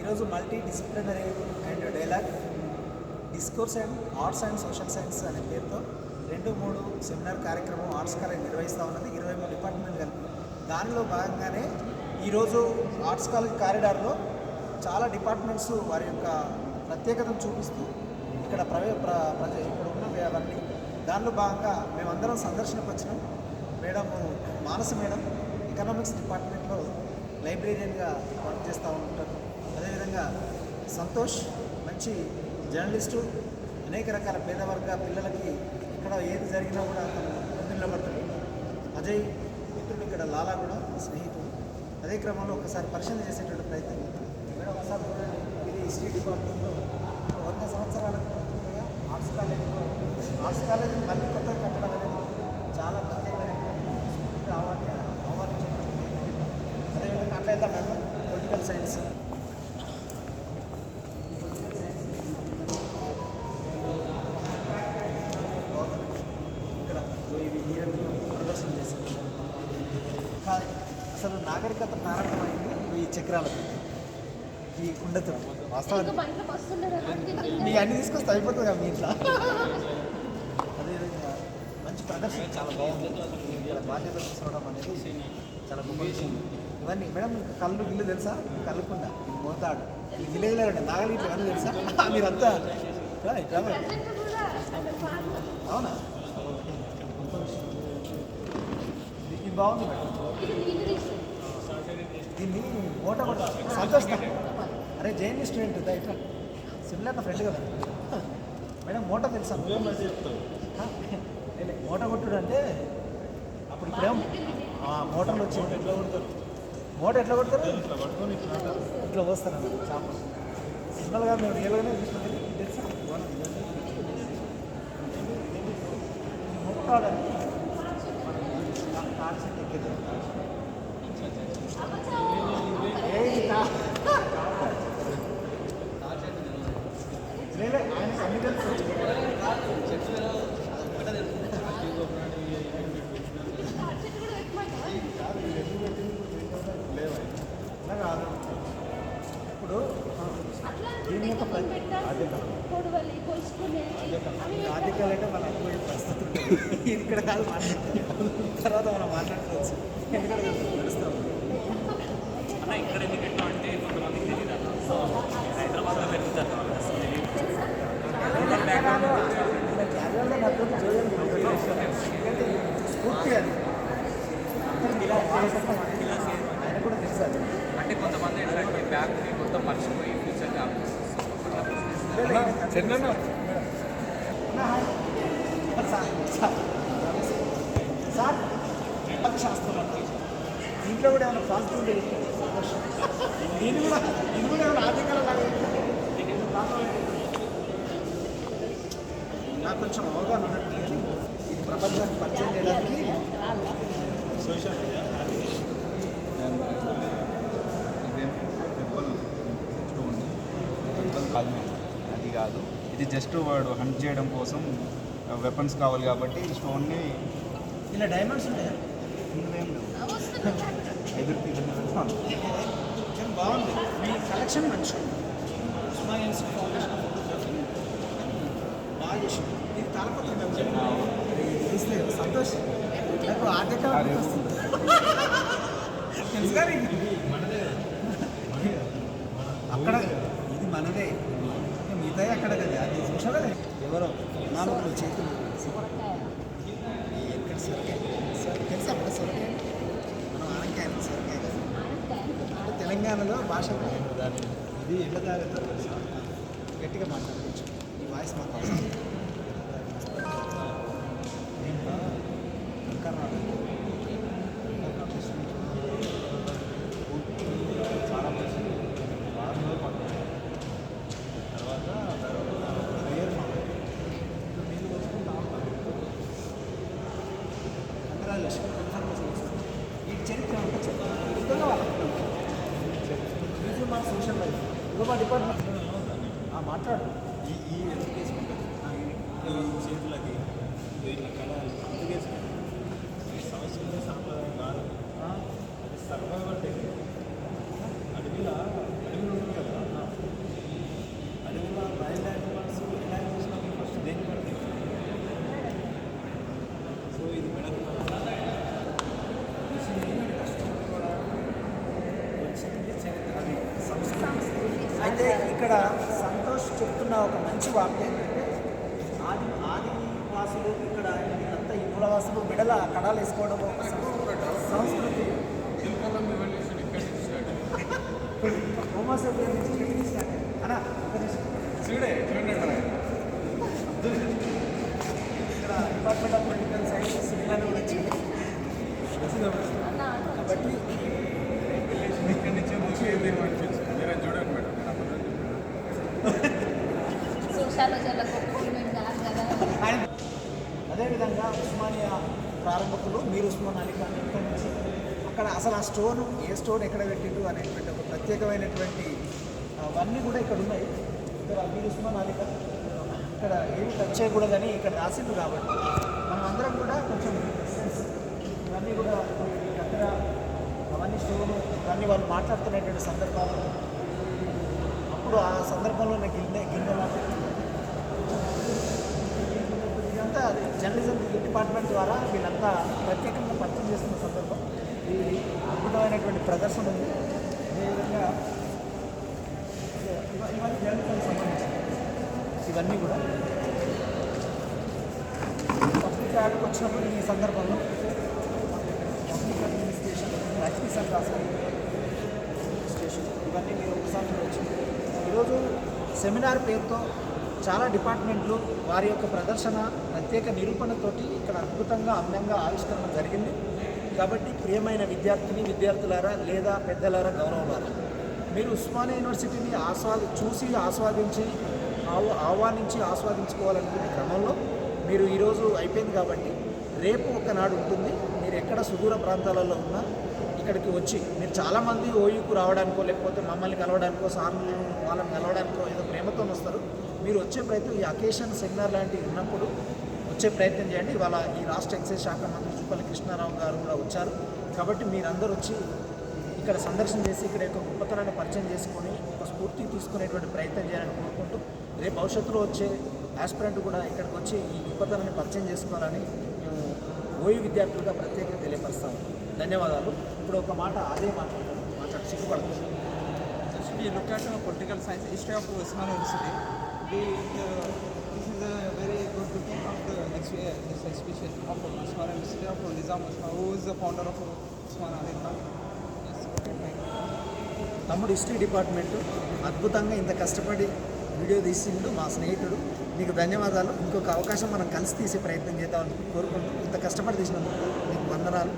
ఈరోజు multidisciplinary and dialogue discourse and arts and social science అనే పేరుతో రెండు మూడు సెమినార్ కార్యక్రమం ఆర్ట్స్ కాలేజ్ నిర్వహిస్తూ ఉన్నది. ఇరవై మూడు డిపార్ట్మెంట్ కలిపి దానిలో భాగంగానే ఈరోజు ఆర్ట్స్ కాలేజ్ కారిడార్లో చాలా డిపార్ట్మెంట్స్ వారి యొక్క ప్రత్యేకతను చూపిస్తూ ఇక్కడ ప్రవే ప్ర ప్రజ ఇక్కడ ఉన్న అవన్నీ దానిలో భాగంగా మేమందరం సందర్శనకు వచ్చినాం. మేడం మానస మేడం ఎకనామిక్స్ డిపార్ట్మెంట్లో లైబ్రేరియన్గా వర్క్ చేస్తూ ఉంటారు. అదేవిధంగా సంతోష్ మంచి జర్నలిస్టు అనేక రకాల పేదవర్గ పిల్లలకి ఇక్కడ ఏది జరిగినా కూడా అతను ముందు నిలబడతాడు అజయ్ మిత్రుడు ఇక్కడ లాలా కూడా స్నేహితుడు. అదే క్రమంలో ఒకసారి పరిశీలన చేసేటువంటి ప్రయత్నం ఇక్కడ మేడం ఒకసారి ఇది హిస్టరీ డిపార్ట్మెంట్లో వంద సంవత్సరాల ఆర్ట్స్ కాలేజీలో ఆర్ట్స్ కాలేజీ మళ్ళీ కొత్తగా కట్టడం అనేది చాలా ప్రత్యేకమైన అవార్డు ఆహ్వానించినటువంటి అదేవిధంగా అట్లా వెళ్తాం మేడం. పొలిటికల్ సైన్స్ ఇక్కడ ఇవి ఈరోజు ప్రదర్శన చేశారు కాదు అసలు నాగరికత ప్రారంభమైంది ఈ చక్రాలతో ఈ కుండతో. వాస్తవానికి మీకు అన్ని తీసుకొస్తే అయిపోతుంది కదా మీ ఇంట్లో. అదేవిధంగా మంచి ప్రదర్శన చాలా బాగుంది. బాధ్యత తీసుకోవడం అనేది చాలా గొప్ప విషయం. ఇవన్నీ మేడం కళ్ళు గిల్లు తెలుసా? కళ్ళుకుండ మోతాడు ఈ విలేజ్లో నాగలి ఇట్లా ఇవన్నీ తెలుసా? మీరంతా. అవునా? బాగుంది మేడం. దీన్ని ఓట కొట్ట. సంతోషం. అరే జైన్ స్టూడెంట్ దా ఇట్లా. సిమిలర్ నా ఫ్రెండ్ కదా. మేడం ఓట తెలుసా? హ? లే, కొట్టుడు అంటే అప్పుడు ఇప్పుడేం? ఆ, మోటార్లు వచ్చి ఎట్లా కొడతారు మోటార్ ఎట్లా కొడతారు? ఇట్లా వస్తారు చేప సిగ్నల్గా మేము రియల్గానే చూసుకుంటే తెలుసా? మోటార్ అని మన తాడి చెట్టు ఎక్కేది ఏయ్ తా- లేలే, ఆయనకి అన్ని తెలుసు అలా కాదు ఇప్పుడు దీని యొక్క ఆర్థికాలు అంటే మనం అనుకునే పరిస్థితి. ఇక్కడ కాదు మాట్లాడుతుంది తర్వాత మనం మాట్లాడుకోవచ్చు. ఎందుకంటే తెలుస్తాం అన్న ఇక్కడ ఎందుకు ఎట్లా అంటే కొంతమందికి తెలియదు హైదరాబాద్లో పెరుగుతారు క్యాజువల్గా నచ్చదు చూడండి ఎందుకంటే స్ఫూర్తి అది అందరికి ఇలా చేస్తాం ఆయన కూడా తెలుసు అది అంటే కొంతమంది ఏంటంటే అంటే మొత్తం మర్చిపోయి ఫ్యూచర్ చెన్న సార్ సార్ సార్ శాస్త్రం దీంట్లో కూడా ఏమైనా పాజిటివ్ దీన్ని కూడా ఇది కూడా ఏమైనా ఆర్థికాల నాకు కొంచెం అవగాహన ఉన్నట్టు ప్రపంచానికి పరిచయం చేయడానికి సోషల్ మీడియా ఇదేం టెంపుల్ స్టోన్ టెంపుల్ కాదు అది కాదు ఇది జస్ట్ వాడు హంట్ చేయడం కోసం వెపన్స్ కావాలి కాబట్టి ఈ స్టోన్ని ఇలా డైమండ్స్ ఉంటాయా ఇందులో ఎదురు చాలా బాగుంది మీ కలెక్షన్ మంచిగా ఉంది ఫౌండేషన్ బాగా చేసింది ఇది తాళపత్రం తెలిస్తే సంతోష్. నాకు ఆర్థిక వస్తుంది? అక్కడ ఇది మనదే. మిగతా అక్కడ కదా. అది చూసావా ఎవరో నాలుగు చేతులు ఎక్కడ సొరకాయ? సొర- తెలుసా అక్కడ సొరకాయ? మనం ఆనకాయ సొరకాయ కదా. తెలంగాణలో భాష ఇది తాగుతారు తెలుసా? గట్టిగా మాట్లాడుకోవచ్చు ఈ వాయిస్ మాకు అవసరం ఈ చరిత్ర ఇది మా సోషల్ లైఫ్ ఇదో మా డిపార్ట్మెంట్ మాట్లాడు ఈ ఈ ఎడ్యుకేషన్ ఇట్లా కళ ఎడ్యుకేషన్ ఈ సమస్యలు సాంప్రదాయం కాదు ఆ, అది సర్వైవల్ టెక్నిక్ అడవిలో అడవిలో ఉంటుంది కదా అయితే ఇక్కడ సంతోష్ చెప్తున్న ఒక మంచి వార్త ఏంటంటే ఆది ఆదివాసులు ఇక్కడ వీళ్ళంతా ఈ మూలవాసులు మెడల కడాలు వేసుకోవడం ఒక సంస్కృతి. అన్నా. ఇక్కడ డిపార్ట్మెంట్ ఆఫ్ పొలిటికల్ సైన్సెస్ వీళ్ళని కూడా వచ్చింది కాబట్టి ఇక్కడి నుంచి మూసి అనిపించింది మీరు అది చూడండి మేడం నేను అప్పుడు సోషాలజీలకు మేము కాదు కదా ఆయన అదేవిధంగా ఉస్మానియా ప్రారంభకులు మీరు ఉస్మాన్ అలీ ఖాన్ ఇక్కడ నుంచి అక్కడ అసలు ఆ స్టోన్ ఏ స్టోన్ ఎక్కడ పెట్టిండు అనేటువంటి ఒక ప్రత్యేకమైనటువంటి అవన్నీ కూడా ఇక్కడ ఉన్నాయి. ఇక్కడ మీరు ఉస్మాన్ అలీ ఖాన్ ఇక్కడ ఏమి టచ్ చేయకూడదని ఇక్కడ రాసింది కాబట్టి మనం అందరం కూడా కొంచెం ఇవన్నీ కూడా దగ్గర అవన్నీ స్టోన్ ఇవన్నీ వాళ్ళు మాట్లాడుతున్నటువంటి సందర్భాలు. అప్పుడు ఆ సందర్భంలో నాకు గిన్నె గిన్నె లాంటిది ఇదంతా జర్నలిజం డిపార్ట్మెంట్ ద్వారా వీళ్ళంతా ప్రత్యేకంగా పరిచయం చేస్తున్న సందర్భం. ఈ అద్భుతమైనటువంటి ప్రదర్శన ఉంది. అదేవిధంగా ఇవన్నీ జర్నలిజం సంబంధించి ఇవన్నీ కూడా పబ్లిక్ యాడ్కి వచ్చినప్పుడు ఈ సందర్భంలో పబ్లిక్ అడ్మినిస్ట్రేషన్ లక్ష్మీసార్ రాస్తారు స్టేషన్ ఇవన్నీ మీరు ఒకసారి చూడవచ్చు ఈరోజు సెమినార్ పేరుతో చాలా డిపార్ట్మెంట్లు వారి యొక్క ప్రదర్శన ప్రత్యేక నిరూపణతోటి ఇక్కడ అద్భుతంగా అందంగా ఆవిష్కరణ జరిగింది. కాబట్టి ప్రియమైన విద్యార్థిని విద్యార్థులారా లేదా పెద్దలారా గౌరవులారా మీరు ఉస్మానియా యూనివర్సిటీని ఆస్వాది చూసి ఆస్వాదించి ఆవు ఆహ్వానించి ఆస్వాదించుకోవాలనుకునే క్రమంలో మీరు ఈరోజు అయిపోయింది కాబట్టి రేపు ఒకనాడు ఉంటుంది. మీరు ఎక్కడ సుదూర ప్రాంతాలలో ఉన్నా ఇక్కడికి వచ్చి మీరు చాలామంది ఓయూకు రావడానికో లేకపోతే మమ్మల్ని కలవడానికో సార్ వాళ్ళని కలవడానికో ఏదో ప్రేమతో వస్తారు. మీరు వచ్చే ప్రయత్నం ఈ అకేషన్ సెమినార్ లాంటివి ఉన్నప్పుడు వచ్చే ప్రయత్నం చేయండి. ఇవాళ ఈ రాష్ట్ర ఎక్సైజ్ శాఖ మంత్రి చుప్పల్లి కృష్ణారావు గారు కూడా వచ్చారు. కాబట్టి మీరందరూ వచ్చి ఇక్కడ సందర్శన చేసి ఇక్కడ యొక్క గొప్పతనాన్ని పరిచయం చేసుకొని ఒక స్ఫూర్తి తీసుకునేటువంటి ప్రయత్నం చేయాలని కోరుకుంటూ రేపు భవిష్యత్తులో వచ్చే ఆస్పిరెంట్ కూడా ఇక్కడికి వచ్చి ఈ గొప్పతనాన్ని పరిచయం చేసుకోవాలని మేము ఓయూ విద్యార్థులుగా ప్రత్యేకంగా తెలియపరుస్తాము ధన్యవాదాలు. ఇప్పుడు ఒక మాట అదే మాట్లాడతాను మాట్లాడి సిగ్గుపడతాను If science history of uh, political we, uh, this is a very good looking of the exp- uh, this exhibition of Usman University of Nizam Usman, who is the founder of Usman Ali Khan. Yes, తమ్ముడు history department అద్భుతంగా ఇంత కష్టపడి video తీసిండు మా స్నేహితుడు నీకు ధన్యవాదాలు ఇంకొక అవకాశం మనం కలిసి తీసే ప్రయత్నం చేద్దామని కోరుకుంటూ ఇంత కష్టపడి తీసినందుకు నీకు వందనాలు